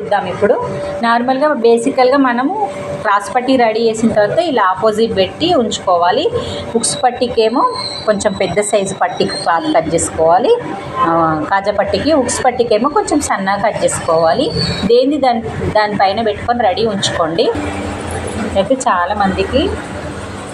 చూద్దాం ఇప్పుడు. నార్మల్గా బేసికల్గా మనము క్రాస్ పట్టి రెడీ చేసిన తర్వాత ఇలా ఆపోజిట్ పెట్టి ఉంచుకోవాలి. ఉక్స్ పట్టికేమో కొంచెం పెద్ద సైజు పట్టికి క్లాత్ కట్ చేసుకోవాలి. కాజా పట్టికి ఉక్స్ పట్టికేమో కొంచెం సన్నగా కట్ చేసుకోవాలి. దేన్ని దాని దానిపైన పెట్టుకొని రెడీ ఉంచుకోండి. అయితే చాలా మందికి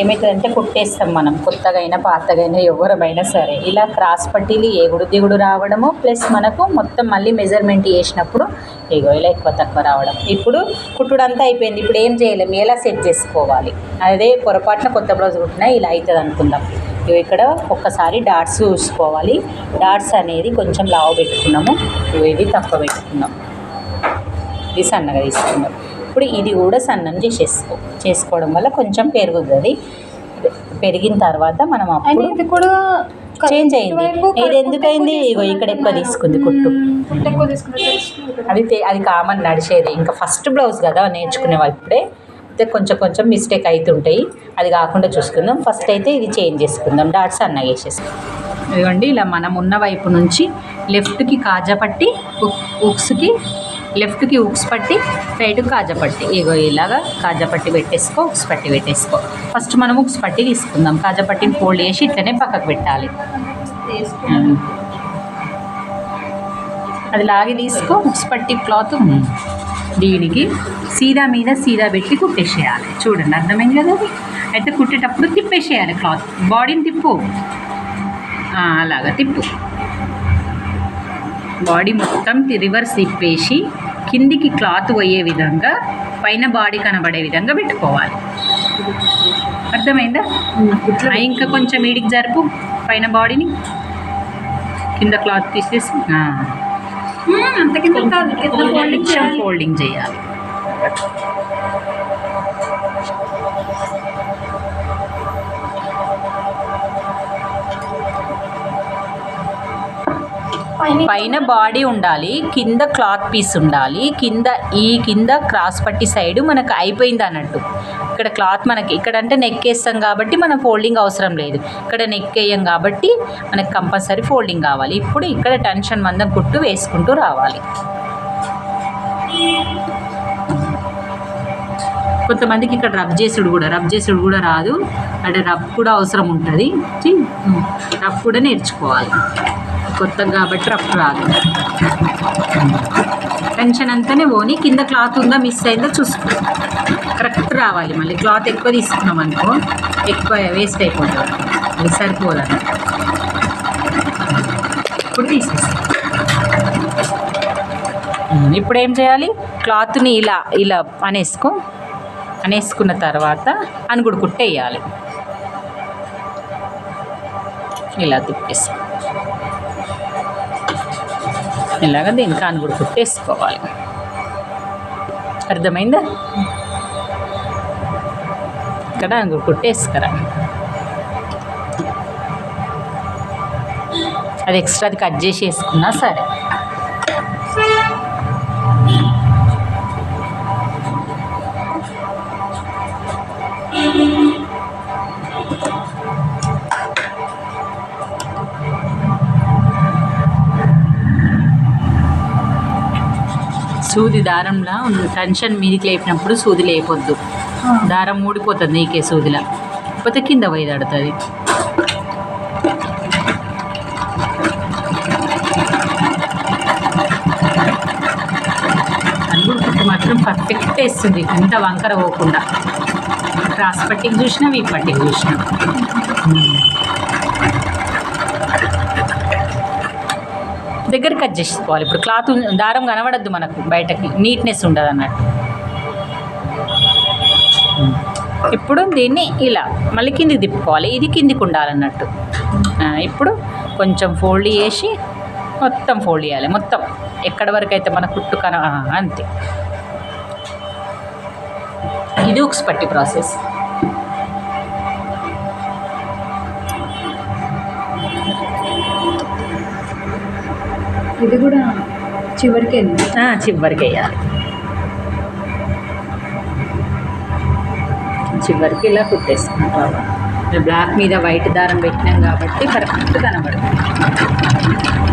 ఏమవుతుందంటే కుట్టేస్తాం మనం. కొత్తగైనా పాతగైనా ఎవరమైనా సరే. ఇలా క్రాస్ పట్టీలు ఎగుడు దిగుడు రావడము ప్లస్ మనకు మొత్తం మళ్ళీ మెజర్మెంట్ చేసినప్పుడు ఇగో ఇలా ఎక్కువ తక్కువ రావడం. ఇప్పుడు కుట్టుడంతా అయిపోయింది. ఇప్పుడు ఏం చేయలేము ఎలా సెట్ చేసుకోవాలి. అదే పొరపాటున కొత్త బ్లౌజ్ కుట్టినా ఇలా అవుతుంది అనుకుందాం. ఇవి ఇక్కడ ఒక్కసారి డాట్స్ చూసుకోవాలి. డాట్స్ అనేది కొంచెం లావు పెట్టుకున్నాము. ఇవి తక్కువ పెట్టుకున్నాం. ఇది సన్నగా తీసుకున్నాం ఇప్పుడు ఇది కూడా సన్నం చేసేసుకో చేసుకోవడం వల్ల కొంచెం పెరుగుతుంది. పెరిగిన తర్వాత మనం అప్పుడు ఇది కూడా చేంజ్ అయింది. ఇది ఎందుకైంది? ఇగో ఇక్కడ ఎక్కువ తీసుకుంది కుట్టు. అది అది కామన్ నడిచేది. ఇంకా ఫస్ట్ బ్లౌజ్ కదా నేర్చుకునే వాళ్ళు ఇప్పుడే. అయితే కొంచెం కొంచెం మిస్టేక్ అవుతుంటాయి అది కాకుండా చూసుకుందాం. ఫస్ట్ అయితే ఇది చేంజ్ చేసుకుందాం. డాట్స్ అన్న వేసేసుకుందాం ఇదిగోండి ఇలా మనం ఉన్న వైపు నుంచి లెఫ్ట్కి కాజా పట్టి ఉక్స్కి లెఫ్ట్కి ఉక్స్ పట్టి రైట్ కాజా పట్టి. ఇగో ఇలాగా కాజా పట్టి పెట్టేసుకో ఉక్స్ పట్టి పెట్టేసుకో. ఫస్ట్ మనం ఉక్స్ పట్టి తీసుకుందాం. కాజా పట్టిని ఫోల్డ్ చేసి ఇట్లనే పక్కకు పెట్టాలి. అది లాగి తీసుకో ఉక్స్ పట్టి క్లాత్ దీనికి సీదా మీద సీదా పెట్టి కుట్టేసేయాలి. చూడండి అర్థమైంది కదా అది? అయితే కుట్టేటప్పుడు తిప్పేసేయాలి క్లాత్. బాడీని తిప్పు. అలాగా తిప్పు. బాడీ మొత్తం రివర్స్ తిప్పేసి కిందికి క్లాత్ పోయే విధంగా పైన బాడీ కనబడే విధంగా పెట్టుకోవాలి. అర్థమైందా? ఇంకా కొంచెం ఈడికి జరుపు పైన బాడీని కింద క్లాత్ తీసేసి. అంత కింద ఫోల్డింగ్ చేయాలి. పైన బాడీ ఉండాలి కింద క్లాత్ పీస్ ఉండాలి కింద ఈ కింద క్రాస్ పట్టి సైడ్ మనకు అయిపోయింది అన్నట్టు. ఇక్కడ క్లాత్ మనకి ఇక్కడ అంటే నెక్ వేస్తాం కాబట్టి మనం ఫోల్డింగ్ అవసరం లేదు. ఇక్కడ నెక్ వేయం కాబట్టి మనకు కంపల్సరీ ఫోల్డింగ్ కావాలి. ఇప్పుడు ఇక్కడ టెన్షన్ మందం కుట్టు వేసుకుంటూ రావాలి. కొంతమందికి ఇక్కడ రబ్ చేసుడు కూడా రబ్ చేసుడు కూడా రాదు. అంటే రబ్ కూడా అవసరం ఉంటుంది. రబ్ కూడా నేర్చుకోవాలి. కొత్తగా కాబట్టి రఫ్ రాదు. టెన్షన్ అంతానే పోని కింద క్లాత్ ఉందా మిస్ అయిందో చూసుకో. కరెక్ట్ రావాలి మళ్ళీ. క్లాత్ ఎక్కువ తీసుకున్నాం అనుకో ఎక్కువ వేస్ట్ అయిపోతుంది. అది సరిపోదని. ఇప్పుడు తీసేసి. ఇప్పుడు ఏం చేయాలి? క్లాత్ని ఇలా ఇలా అనేసుకో. అనేసుకున్న తర్వాత అనుగుడు కుట్టేయాలి. ఇలా తిప్పేసుకో. ఇలాగ దీనికి కూడా కుట్టేసుకోవాలి. అర్థమైందా? ఇక్కడ అంగుడు కుట్టేసుకరా. అది ఎక్స్ట్రాది కట్ చేసి వేసుకున్నా సరే. సూది దారంలా టెన్షన్ మీదికి లేపినప్పుడు సూది లేపొద్దు. దారం ఊడిపోతుంది నీకే సూదిలా. పోతే కింద కుట్టు మాత్రం పర్ఫెక్ట్ వేస్తుంది ఇంత వంకర పోకుండా. క్రాస్ పట్టికి చూసినా వీ పట్టికి చూసినా. దగ్గర కట్ చేసుకోవాలి ఇప్పుడు క్లాత్ దారం కనబడద్దు మనకు బయటకి. నీట్నెస్ ఉండదు అన్నట్టు. ఇప్పుడు దీన్ని ఇలా మళ్ళీ కిందికి తిప్పుకోవాలి. ఇది కిందికి ఉండాలన్నట్టు. ఇప్పుడు కొంచెం ఫోల్డ్ చేసి మొత్తం ఫోల్డ్ చేయాలి. మొత్తం. ఎక్కడి వరకు అయితే మన కుట్టు కన అంతే. ఇది ఒక పట్టి ప్రాసెస్. ఇది కూడా చివరికి చివరికి వేయాలి చివరికి ఇలా కుట్టేసుకుంటాం బ్లాక్ మీద వైట్ దారం పెట్టినాం కాబట్టి కరెక్ట్ కనబడుతుంది.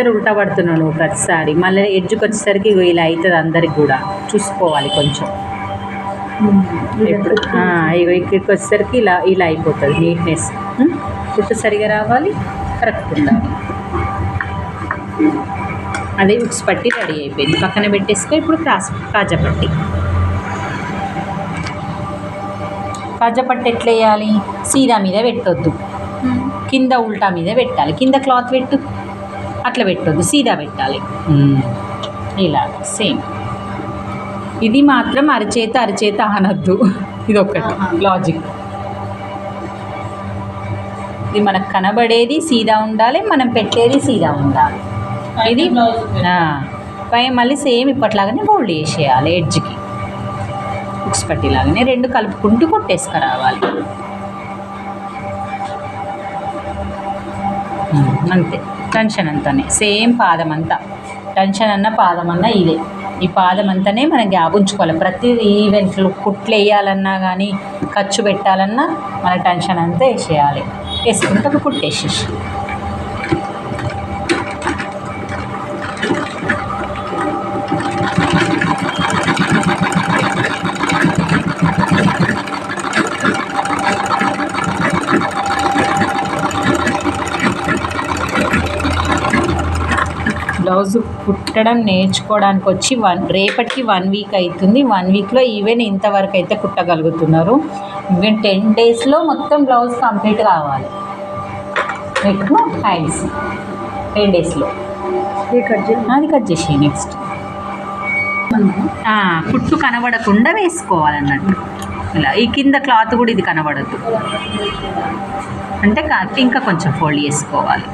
కత్తెర ఉల్టా పడుతున్నాను ప్రతిసారి. మళ్ళీ ఎడ్జ్కి వచ్చేసరికి ఇలా అవుతుంది అందరికి కూడా. చూసుకోవాలి కొంచెం. ఎప్పుడు? ఇక్కడికి వచ్చేసరికి ఇలా ఇలా అయిపోతుంది నీట్నెస్. కుట్టు సరిగా రావాలి? కరెక్ట్ ఉండాలి. అదే ఉక్స్ పట్టి రెడీ అయిపోయింది. పక్కన పెట్టేసుకో ఇప్పుడు క్రాస్ కాజా పట్టి. కాజా పట్టి ఎట్లా వేయాలి? సీదా మీద పెట్టొద్దు. కింద ఉల్టా మీద పెట్టాలి. కింద క్లాత్ పెట్టు. అట్లా పెట్టొద్దు సీదా పెట్టాలి. ఇలా సేమ్. ఇది మాత్రం అరచేత అరచేత అనద్దు. ఇది ఒకటి లాజిక్. ఇది మనకు కనబడేది సీదా ఉండాలి మనం పెట్టేది సీదా ఉండాలి. ఇది పై మళ్ళీ సేమ్ ఇప్పట్లాగానే ఫోల్డ్ చేసేయాలి ఎడ్జ్కి బుక్స్ పట్టిలాగానే రెండు కలుపుకుంటూ కొట్టేసుకురావాలి. అంతే. టెన్షన్ అంతానే. సేమ్ పాదం అంతా టెన్షన్ అన్న పాదం అన్న ఇదే. ఈ పాదం అంతానే మనం గ్యాప్ ఉంచుకోవాలి. ప్రతి ఈవెంట్లు కుట్లు వేయాలన్నా కానీ ఖర్చు పెట్టాలన్నా మన టెన్షన్ అంతా వేసేయాలి. వేసుకుంటే కుట్టేసేసి బ్లౌజ్ కుట్టడం నేర్చుకోవడానికి వచ్చి వన్ రేపటికి వన్ వీక్ అవుతుంది వన్ వీక్లో ఈవెన్ ఇంతవరకు అయితే కుట్టగలుగుతున్నారు. ఈవెన్ టెన్ డేస్లో మొత్తం బ్లౌజ్ కంప్లీట్ కావాలి. మీకు హ్యాండ్స్ టెన్ డేస్లో. అది కట్ చేసి నెక్స్ట్. కుట్టు కనబడకుండా వేసుకోవాలన్నట్టు. ఇలా ఈ కింద క్లాత్ కూడా ఇది కనబడద్దు అంటే ఇంకా కొంచెం ఫోల్డ్ చేసుకోవాలి.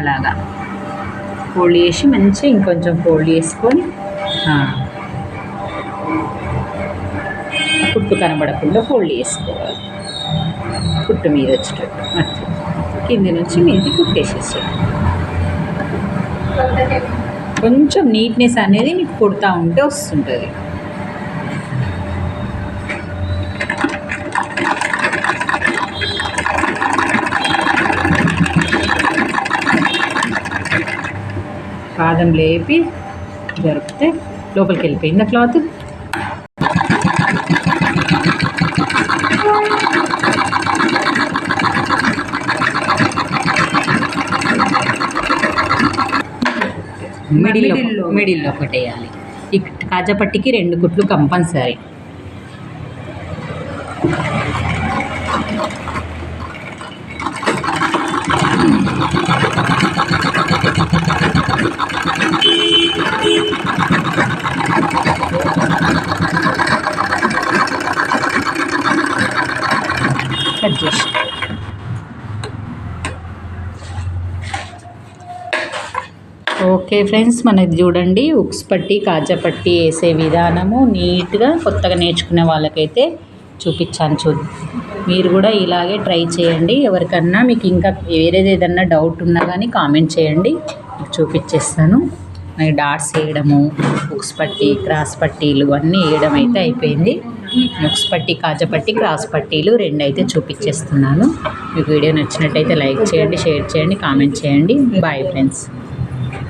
అలాగా. ఫోల్డ్ చేసి మంచిగా ఇంకొంచెం ఫోల్డ్ చేసుకొని ఆ, కుట్టు కనబడకుండా ఫోల్డ్ చేసుకోవాలి. కుట్టు మీద వచ్చేటట్టు. అట్లా. కింది నుంచి మీది కుట్టేసేసేయాలి కొంచెం నీట్నెస్ అనేది మీకు కుడతా ఉంటే వస్తుంటుంది. పాదం లేపి జరిపితే లోపలికి వెళ్ళిపోయింది క్లాత్. మిడిల్లో మిడిల్లో. ఒకటి వేయాలి కాజాపట్టికి రెండు కుట్లు కంపల్సరీ కట్ చేసి ఓకే ఫ్రెండ్స్ మనది చూడండి. ఉక్స్ పట్టి కాజా పట్టి వేసే విధానము. నీట్గా కొత్తగా నేర్చుకునే వాళ్ళకైతే చూపించాను చూ మీరు కూడా ఇలాగే ట్రై చేయండి. ఎవరికన్నా మీకు ఇంకా వేరేది ఏదన్నా డౌట్ ఉన్నా కానీ కామెంట్ చేయండి. మీకు చూపించేస్తాను. మనకి డాట్స్ వేయడము ఉక్స్ పట్టి క్రాస్ పట్టీలు అన్నీ వేయడం అయితే అయిపోయింది. ఉక్స్ పట్టి కాజా పట్టి క్రాస్ పట్టీలు రెండు అయితే చూపించేస్తున్నాను. మీకు వీడియో నచ్చినట్టయితే లైక్ చేయండి షేర్ చేయండి కామెంట్ చేయండి. Bye friends.